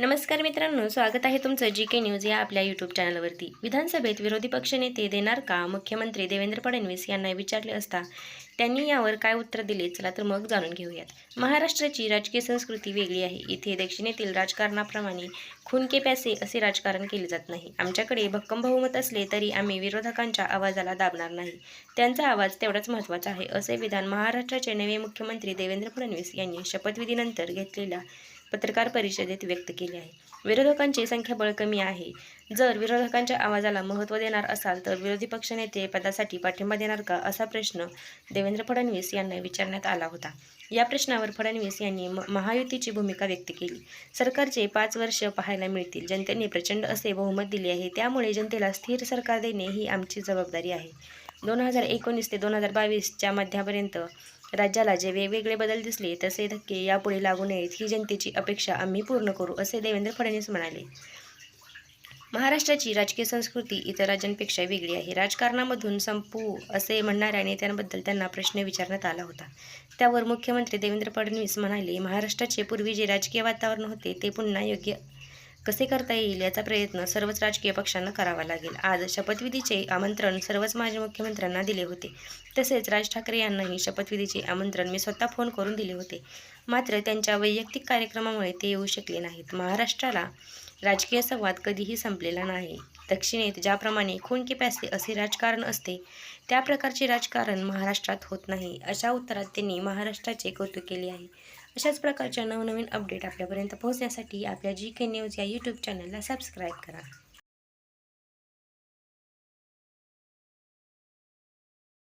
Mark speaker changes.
Speaker 1: नमस्कार मित्रांनो स्वागत आहे तुमचं जी के न्यूज या आपल्या यूट्यूब चॅनलवरती विधानसभेत विरोधी पक्षनेते देणार का? मुख्यमंत्री देवेंद्र फडणवीस यांना विचारले असता त्यांनी यावर काय उत्तर दिले? चला तर मग जाणून घेऊयात. महाराष्ट्राची राजकीय संस्कृती वेगळी आहे. इथे दक्षिणेतील राजकारणाप्रमाणे खून के पैसे असे राजकारण केले जात नाही. आमच्याकडे भक्कम बहुमत असले तरी आम्ही विरोधकांच्या आवाजाला दाबणार नाही. त्यांचा आवाज तेवढाच महत्त्वाचा आहे असे विधान महाराष्ट्राचे नवे मुख्यमंत्री देवेंद्र फडणवीस यांनी शपथविधीनंतर घेतलेल्या पत्रकार परिषदेत व्यक्त केले आहे. विरोधकांचे संख्याबळ कमी आहे. जर विरोधकांच्या आवाजाला महत्त्व देणार असाल तर विरोधी पक्षनेते पदासाठी पाठिंबा देणार का असा प्रश्न देवेंद्र फडणवीस यांना विचारण्यात आला होता. या प्रश्नावर फडणवीस यांनी म- महायुतीची भूमिका व्यक्त केली. सरकारचे पाच वर्ष पाहायला मिळतील. जनतेने प्रचंड असे बहुमत दिले आहे. त्यामुळे जनतेला स्थिर सरकार देणे ही आमची जबाबदारी आहे. दोन हजार एकोणीस ते दोन हजार बावीसच्या मध्यापर्यंत राज्याला जे वेगवेगळे बदल दिसले तसे धक्के यापुढे लागू नयेत ही जनतेची अपेक्षा आम्ही पूर्ण करू असे देवेंद्र फडणवीस म्हणाले. महाराष्ट्राची राजकीय संस्कृती इतर राज्यांपेक्षा वेगळी आहे. राजकारणामधून संपू असे म्हणणाऱ्या नेत्यांबद्दल त्यांना प्रश्न विचारण्यात आला होता. त्यावर मुख्यमंत्री देवेंद्र फडणवीस म्हणाले महाराष्ट्राचे पूर्वी जे राजकीय वातावरण होते ते पुन्हा योग्य कसे करता येईल याचा प्रयत्न सर्वच राजकीय पक्षांना करावा लागेल. आज शपथविधीचे आमंत्रण सर्वच माजी मुख्यमंत्र्यांना दिले होते. तसेच राज ठाकरे यांनाही शपथविधीचे आमंत्रण मी स्वतः फोन करून दिले होते. मात्र त्यांच्या वैयक्तिक कार्यक्रमामुळे ते येऊ शकले नाहीत. महाराष्ट्राला राजकीय संवाद कधीही संपलेला नाही. दक्षिणेत ज्याप्रमाणे खून की प्यासे असे राजकारण असते त्या प्रकारचे राजकारण महाराष्ट्रात होत नाही अशा उत्तरात त्यांनी महाराष्ट्राचे कौतुक केले आहे. अशाच प्रकारच्या नवनवीन अपडेट आपल्यापर्यंत पोहोचण्यासाठी आपल्या जी के न्यूज या यूट्यूब चॅनलला सबस्क्राईब करा.